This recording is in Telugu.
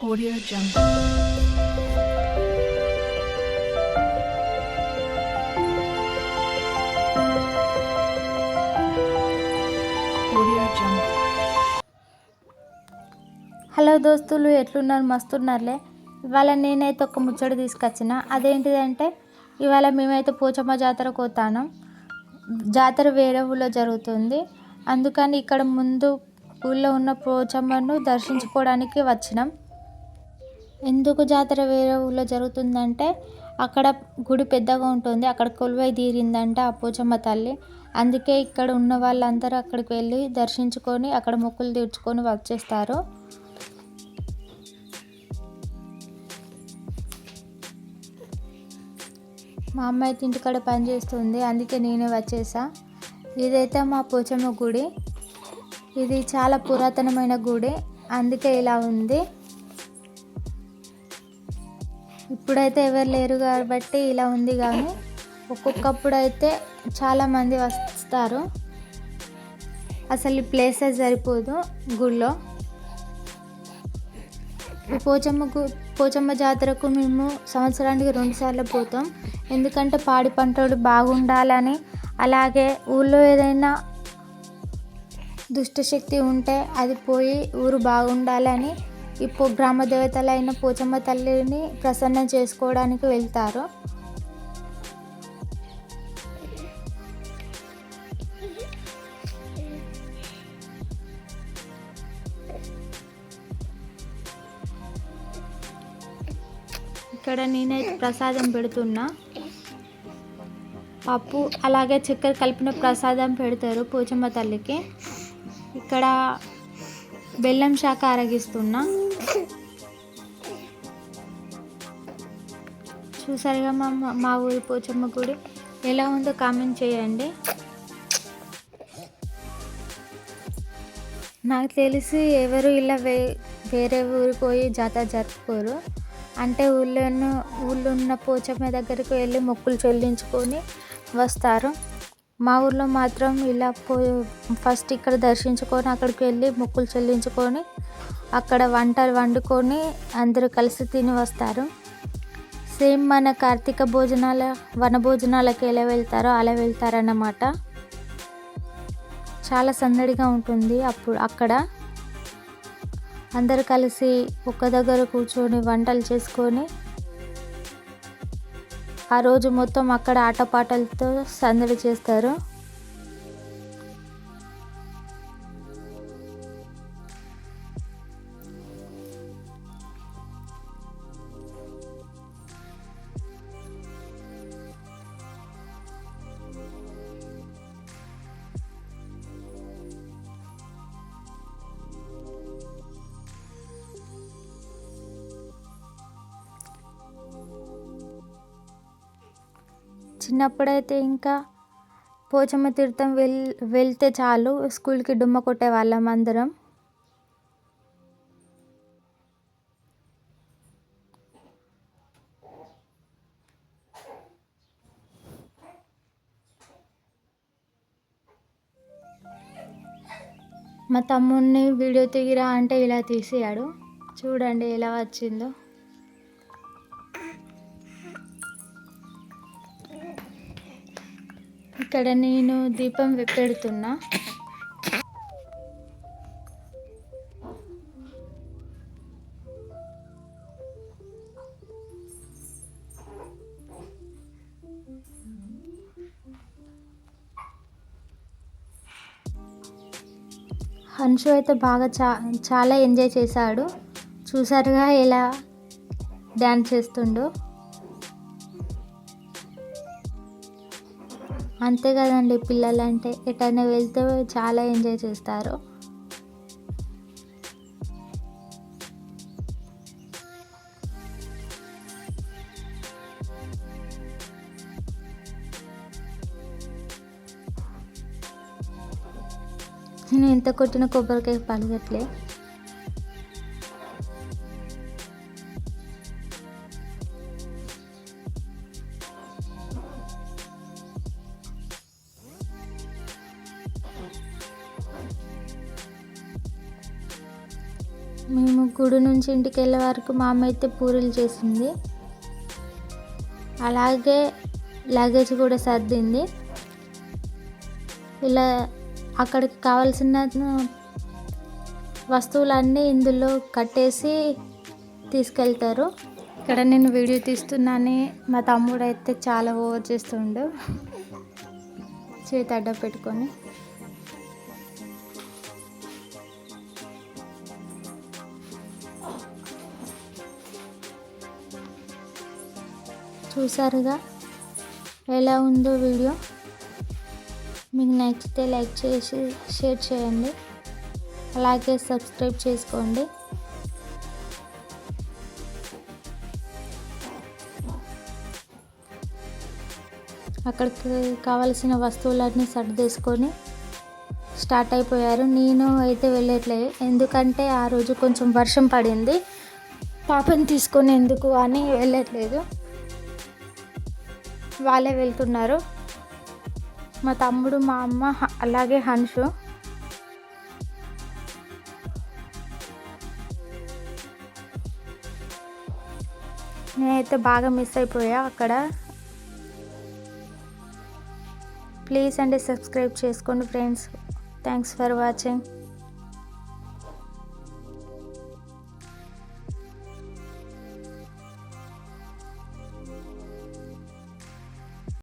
Audio Jungle. Audio Jungle. Hello దోస్తులు ఎట్లున్నారు? మస్తున్నారులే? ఇవాళ నేనైతే ఒక ముచ్చట తీసుకొచ్చిన. అదేంటిదంటే ఇవాళ మేమైతే పోచమ్మ జాతరకు పోతాను. జాతర వేరే ఊళ్ళో జరుగుతుంది. అందుకని ఇక్కడ ముందు ఊళ్ళో ఉన్న పోచమ్మను దర్శించుకోవడానికి వచ్చినాం. ఎందుకు జాతర వేరే ఊళ్ళో జరుగుతుందంటే అక్కడ గుడి పెద్దగా ఉంటుంది అక్కడ కొలువై తీరిందంట ఆ పోచమ్మ తల్లి. అందుకే ఇక్కడ ఉన్న వాళ్ళందరూ అక్కడికి వెళ్ళి దర్శించుకొని అక్కడ మొక్కులు తీర్చుకొని వచ్చేస్తారు మా అమ్మ అయితే ఇంటికాడ పని చేస్తుంది అందుకే నేనే వచ్చేసా. ఇదైతే మా పోచమ్మ గుడి. ఇది చాలా పురాతనమైన గుడి అందుకే ఇలా ఉంది. ఇప్పుడైతే ఎవరు లేరు కాబట్టి ఇలా ఉంది కానీ ఒక్కొక్కప్పుడు అయితే చాలామంది వస్తారు. అసలు ఈ ప్లేసే సరిపోదు గుళ్ళో. పోచమ్మకు పోచమ్మ పోచమ్మ జాతరకు మేము సంవత్సరానికి రెండుసార్లు పోతాం. ఎందుకంటే పాడి పంటలు బాగుండాలని అలాగే ఊళ్ళో ఏదైనా దుష్టశక్తి ఉంటే అది పోయి ఊరు బాగుండాలని ఇప్పుడు గ్రామ దేవతలైన పోచమ్మ తల్లిని ప్రసన్నం చేసుకోవడానికి వెళ్తారు. ఇక్కడ నేనైతే ప్రసాదం పెడుతున్నా. పప్పు అలాగే చక్కెర కలిపిన ప్రసాదం పెడతారు పోచమ్మ తల్లికి. ఇక్కడ బెల్లం శాఖ అరగిస్తున్నా. చూసారుగా మా మా ఊరి పోచమ్మ గుడి. ఎలా ఉందో కామెంట్ చేయండి. నాకు తెలిసి ఎవరు ఇలా వే వేరే ఊరికి పోయి జాతర జరుపుకోరు. అంటే ఊళ్ళో ఊళ్ళో ఉన్న పోచమ్మ దగ్గరికి వెళ్ళి మొక్కులు చెల్లించుకొని వస్తారు. మా ఊర్లో మాత్రం ఇలా పో ఫస్ట్ ఇక్కడ దర్శించుకొని అక్కడికి వెళ్ళి మొక్కులు చెల్లించుకొని అక్కడ వంటలు వండుకొని అందరూ కలిసి తిని వస్తారు. సేమ్ మన కార్తీక భోజనాల వన భోజనాలకు ఎలా వెళ్తారో అలా వెళ్తారన్నమాట. చాలా సందడిగా ఉంటుంది అప్పుడు అక్కడ. అందరు కలిసి ఒక్క దగ్గర కూర్చొని వంటలు చేసుకొని ఆ రోజు మొత్తం అక్కడ ఆటపాటలతో సందడి చేస్తారు. చిన్నప్పుడైతే ఇంకా పోచమ్మ తీర్థం వెల్ వెళ్తే చాలు. స్కూల్కి డుమ్మ కొట్టే వాళ్ళం అందరం. మా తమ్ముడిని వీడియో తీయరా అంటే ఇలా తీసేయాడు. చూడండి ఎలా వచ్చిందో. ఇక్కడ నేను దీపం పెడుతున్నా హన్షు అయితే బాగా చా చాలా ఎంజాయ్ చేశాడు. చూసారుగా ఎలా డ్యాన్స్ చేస్తుండో. అంతే కదండి పిల్లలు అంటే ఎటైనా వెళ్తే చాలా ఎంజాయ్ చేస్తారు. నేను ఎంత కొట్టిన కొబ్బరికాయ పలగట్లే మేము గుడి నుంచి ఇంటికి వెళ్ళే వరకు మా అమ్మ అయితే పూరీలు చేసింది. అలాగే లగేజ్ కూడా సర్దింది. ఇలా అక్కడికి కావాల్సిన వస్తువులన్నీ ఇందులో కట్టేసి తీసుకెళ్తారు. ఇక్కడ నేను వీడియో తీస్తున్నాను. మా తమ్ముడు అయితే చాలా ఓవర్ చేస్తుండు. చేతి అడ్డ పెట్టుకొని. చూసారుగా ఎలా ఉందో వీడియో. మీకు నచ్చితే లైక్ చేసి షేర్ చేయండి. అలాగే సబ్స్క్రైబ్ చేసుకోండి. అక్కడికి కావలసిన వస్తువులన్నీ సర్దేసుకొని స్టార్ట్ అయిపోయారు. నేను అయితే వెళ్ళట్లేదు ఎందుకంటే ఆ రోజు కొంచెం వర్షం పడింది. పాపని తీసుకొని ఎందుకు అని వెళ్ళట్లేదు. వాళ్ళే వెళ్తున్నారు. మా తమ్ముడు మా అమ్మ అలాగే హన్షు. నేనైతే బాగా మిస్ అయిపోయా అక్కడ. ప్లీజ్ అండి సబ్స్క్రైబ్ చేసుకోండి ఫ్రెండ్స్. Thanks for watching.